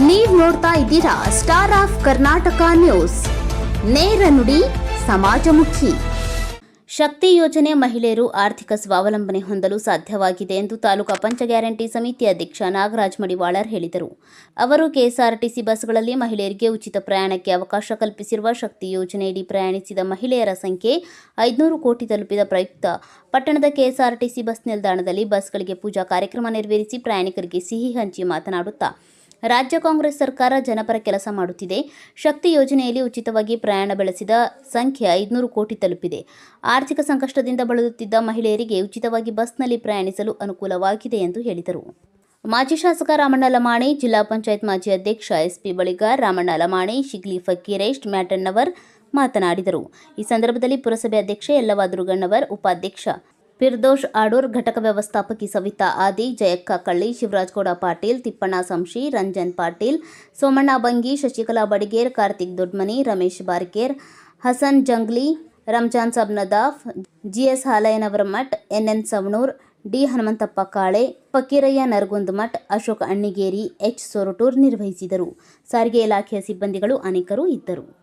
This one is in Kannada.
ನೀವು ನೋಡ್ತಾ ಇದ್ದೀರಾ ಸ್ಟಾರ್ ಆಫ್ ಕರ್ನಾಟಕ ನ್ಯೂಸ್ ನೇರ ನುಡಿ, ಸಮಾಜಮುಖಿ. ಶಕ್ತಿ ಯೋಜನೆ ಮಹಿಳೆಯರು ಆರ್ಥಿಕ ಸ್ವಾವಲಂಬನೆ ಹೊಂದಲು ಸಾಧ್ಯವಾಗಿದೆ ಎಂದು ತಾಲೂಕಾ ಪಂಚ ಗ್ಯಾರಂಟಿ ಸಮಿತಿ ಅಧ್ಯಕ್ಷ ನಾಗರಾಜ್ ಮಡಿವಾಳರ್ ಹೇಳಿದರು. ಅವರು ಕೆಎಸ್ಆರ್ಟಿಸಿ ಬಸ್ಗಳಲ್ಲಿ ಮಹಿಳೆಯರಿಗೆ ಉಚಿತ ಪ್ರಯಾಣಕ್ಕೆ ಅವಕಾಶ ಕಲ್ಪಿಸಿರುವ ಶಕ್ತಿ ಯೋಜನೆಯಡಿ ಪ್ರಯಾಣಿಸಿದ ಮಹಿಳೆಯರ ಸಂಖ್ಯೆ ಐದುನೂರು ಕೋಟಿ ತಲುಪಿದ ಪ್ರಯುಕ್ತ. ಪಟ್ಟಣದ ಕೆಎಸ್ಆರ್ಟಿಸಿ ಬಸ್ ನಿಲ್ದಾಣದಲ್ಲಿ ಬಸ್ಗಳಿಗೆ ಪೂಜಾ ಕಾರ್ಯಕ್ರಮ ನೆರವೇರಿಸಿ ಪ್ರಯಾಣಿಕರಿಗೆ ಸಿಹಿ ಹಂಚಿ ಮಾತನಾಡುತ್ತಾ ರಾಜ್ಯ ಕಾಂಗ್ರೆಸ್ ಸರ್ಕಾರ ಜನಪರ ಕೆಲಸ ಮಾಡುತ್ತಿದೆ. ಶಕ್ತಿ ಯೋಜನೆಯಲ್ಲಿ ಉಚಿತವಾಗಿ ಪ್ರಯಾಣ ಬೆಳೆಸಿದ ಸಂಖ್ಯೆ ಐದುನೂರು ಕೋಟಿ ತಲುಪಿದೆ. ಆರ್ಥಿಕ ಸಂಕಷ್ಟದಿಂದ ಬಳಲುತ್ತಿದ್ದ ಮಹಿಳೆಯರಿಗೆ ಉಚಿತವಾಗಿ ಬಸ್ನಲ್ಲಿ ಪ್ರಯಾಣಿಸಲು ಅನುಕೂಲವಾಗಿದೆ ಎಂದು ಹೇಳಿದರು. ಮಾಜಿ ಶಾಸಕ ರಾಮಣ್ಣ ಲಮಾಣಿ, ಜಿಲ್ಲಾ ಪಂಚಾಯತ್ ಮಾಜಿ ಅಧ್ಯಕ್ಷ ಎಸ್ಪಿ ಬಳಿಗಾರ್ ರಾಮಣ್ಣ ಲಮಾಣಿ, ಶಿಗ್ಲಿ ಫಕೀರೇಶ್ ಮ್ಯಾಟಣ್ಣವರ್ ಮಾತನಾಡಿದರು. ಈ ಸಂದರ್ಭದಲ್ಲಿ ಪುರಸಭೆ ಅಧ್ಯಕ್ಷ ಯಲ್ಲವ ದುರ್ಗಣ್ಣವರ್, ಉಪಾಧ್ಯಕ್ಷ ಫಿರ್ದೋಷ್ ಆಡೂರ್ ಘಟಕ ವ್ಯವಸ್ಥಾಪಕಿ Savita Adi, Jayakka Kalli, Shivarajgowda Patil, Tippanna Samshi, Ranjan Patil, Somanna Bangi, Shashikala Badiger, Karthik Dodmani, Ramesh Barker, Hasan Jangli, Ramzan Sab Nadaf, GS Halayyanavara Math, NN Savanur D Hanumanthappa Kale, Fakirayya Naragundamath Ashok Annigeri, H Soratur ನಿರ್ವಹಿಸಿದರು. ಸಾರಿಗೆ ಇಲಾಖೆಯ ಸಿಬ್ಬಂದಿಗಳು ಅನೇಕರು ಇದ್ದರು.